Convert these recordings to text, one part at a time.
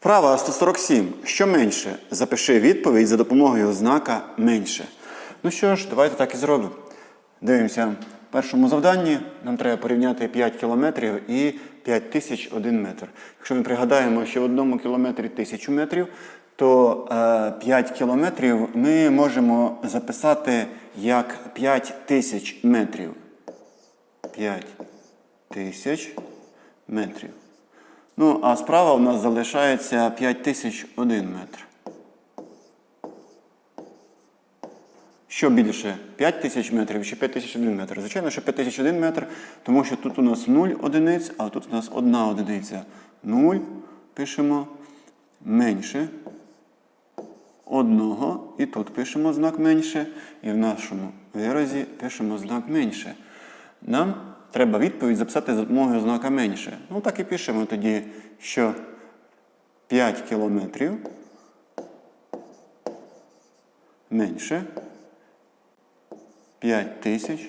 Вправа 147. Що менше? Запиши відповідь за допомогою знака менше. Ну що ж, давайте так і зробимо. Дивимося. В першому завданні нам треба порівняти 5 кілометрів і 5001 метр. Якщо ми пригадаємо, що в одному кілометрі 1000 метрів, то е, 5 кілометрів ми можемо записати як 5000 метрів. 5 тисяч метрів. Ну, а справа у нас залишається 5001 метр. Що більше? 5000 метрів чи 5001 метр? Звичайно, що 5001 метр, тому що тут у нас 0 одиниць, а тут у нас 1 одиниця. 0 пишемо менше одного. І тут пишемо знак менше. І в нашому виразі пишемо знак менше. Нам треба відповідь записати за допомогою знака менше. Ну так і пишемо тоді, що 5 кілометрів менше 5 тисяч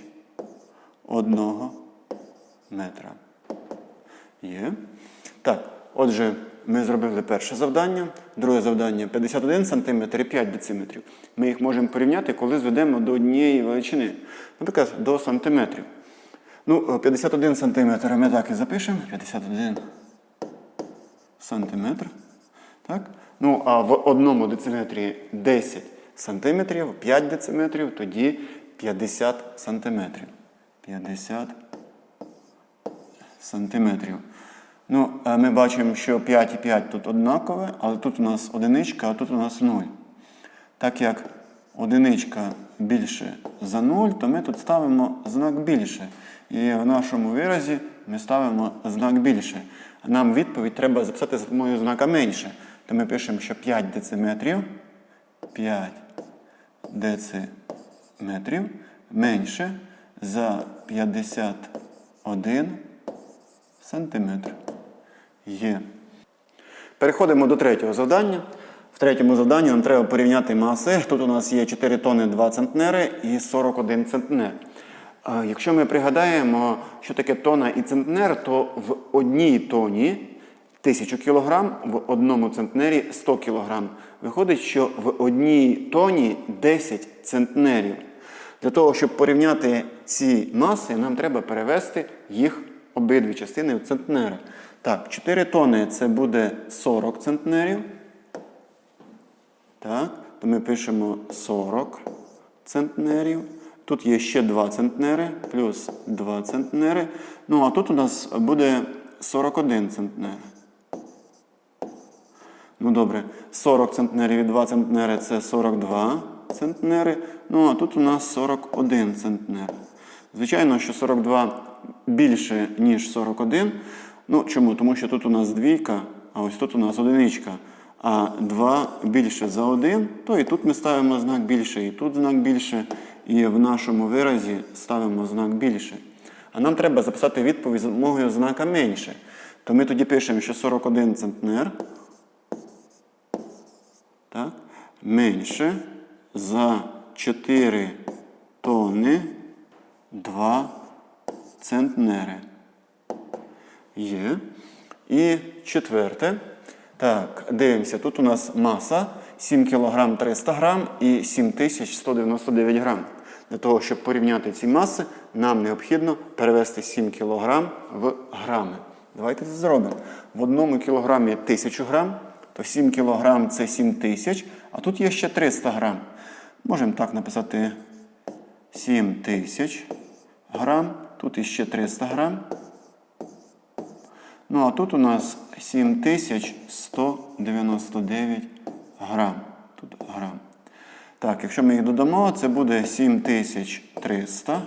одного метра. Є. Так, отже, ми зробили перше завдання. Друге завдання 51 см і 5 дециметрів. Ми їх можемо порівняти, коли зведемо до однієї величини. Наприклад, до сантиметрів. Ну, 51 см ми так і запишемо. 51 сантиметр. Так? Ну, а в одному дециметрі 10 сантиметрів, 5 дециметрів, тоді 50 сантиметрів. 50 сантиметрів. Ну, ми бачимо, що 5 і 5 тут однакове, але тут у нас одиничка, а тут у нас 0. Так як одиничка більше за 0, то ми тут ставимо знак більше. І в нашому виразі ми ставимо знак більше. Нам відповідь треба записати за допомогою знака менше. То ми пишемо, що 5 дециметрів 5 дециметрів менше за 51 сантиметр. Є. Переходимо до третього завдання. Третьому завданні нам треба порівняти маси. Тут у нас є 4 тони 2 центнери і 41 центнер. Якщо ми пригадаємо, що таке тона і центнер, то в одній тоні 1000 кг, в одному центнері 100 кг. Виходить, що в одній тоні 10 центнерів. Для того, щоб порівняти ці маси, нам треба перевести їх обидві частини в центнери. Так, 4 тони це буде 40 центнерів. Так, то ми пишемо 40 центнерів. Тут є ще 2 центнери, плюс 2 центнери. Ну, а тут у нас буде 41 центнер. Ну, добре, 40 центнерів і 2 центнери це 42 центнери. Ну, а тут у нас 41 центнер. Звичайно, що 42 більше, ніж 41. Ну, чому? Тому що тут у нас двійка, а ось тут у нас одиничка. А 2 більше за 1, то і тут ми ставимо знак більше, і тут знак більше, і в нашому виразі ставимо знак більше. А нам треба записати відповідь за допомогою знака менше. То ми тоді пишемо, що 41 центнер так, менше за 4 тони 2 центнери. Є. І четверте. Так, дивимося. Тут у нас маса 7 кг 300 грам і 7199 грам. Для того, щоб порівняти ці маси, нам необхідно перевести 7 кг в грами. Давайте це зробимо. В одному кілограмі 1000 грам, то 7 кг це 7000, а тут є ще 300 грам. Можемо так написати 7000 грам, тут іще 300 грам. Ну, а тут у нас 7199 грам. Тут грам. Так, якщо ми їх додамо, це буде 7300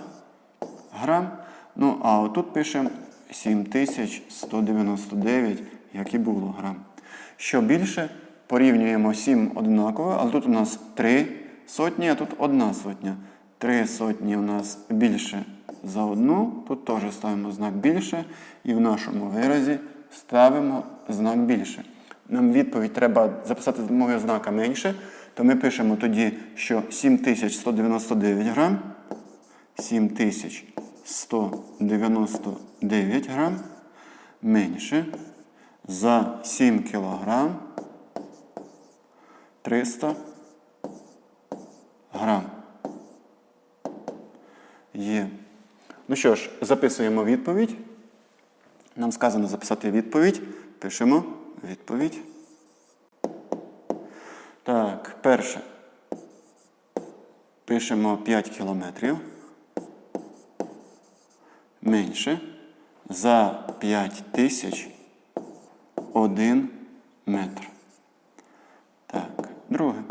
грам. Ну, а отут пишемо 7199, як і було грам. Що більше, порівнюємо 7 однаково, але тут у нас 3 сотні, а тут 1 сотня. 3 сотні у нас більше за одну. Тут теж ставимо знак більше. І в нашому виразі ставимо знак більше. Нам відповідь треба записати з допомогою знака менше. То ми пишемо тоді, що 7199 грам. 7199 грам менше за 7 кілограм 300 грам. Є. Ну що ж, записуємо відповідь. Нам сказано записати відповідь. Пишемо відповідь. Так, перше. Пишемо 5 кілометрів. Менше. За 5 тисяч 1 метр. Так, друге.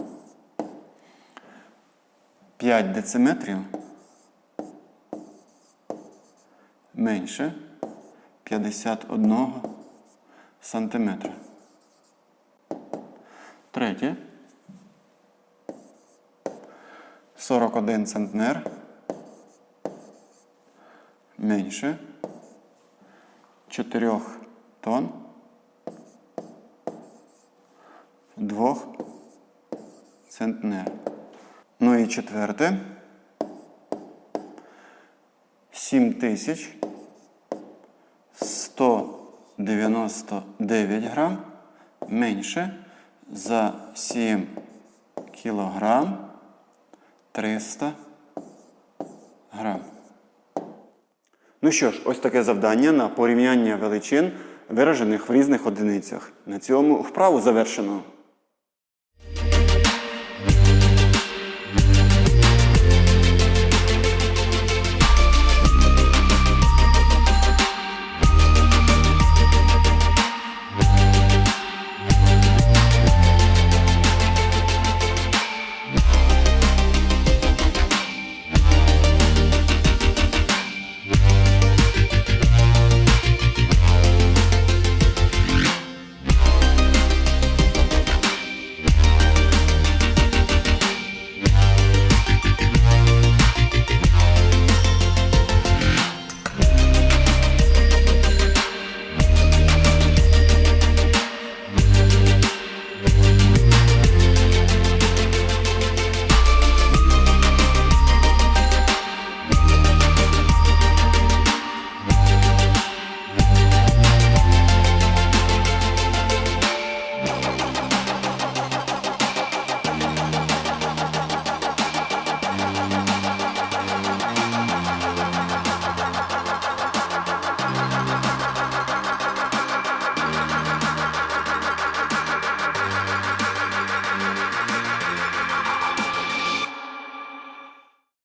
5 дециметрів менше 51 сантиметра. Третє. 41 центнер менше 4 тонн 2 центнер. Ну і четверте. 7199 грам менше за 7 кілограм 300 грам. Ну що ж, ось таке завдання на порівняння величин, виражених в різних одиницях. На цьому вправу завершено.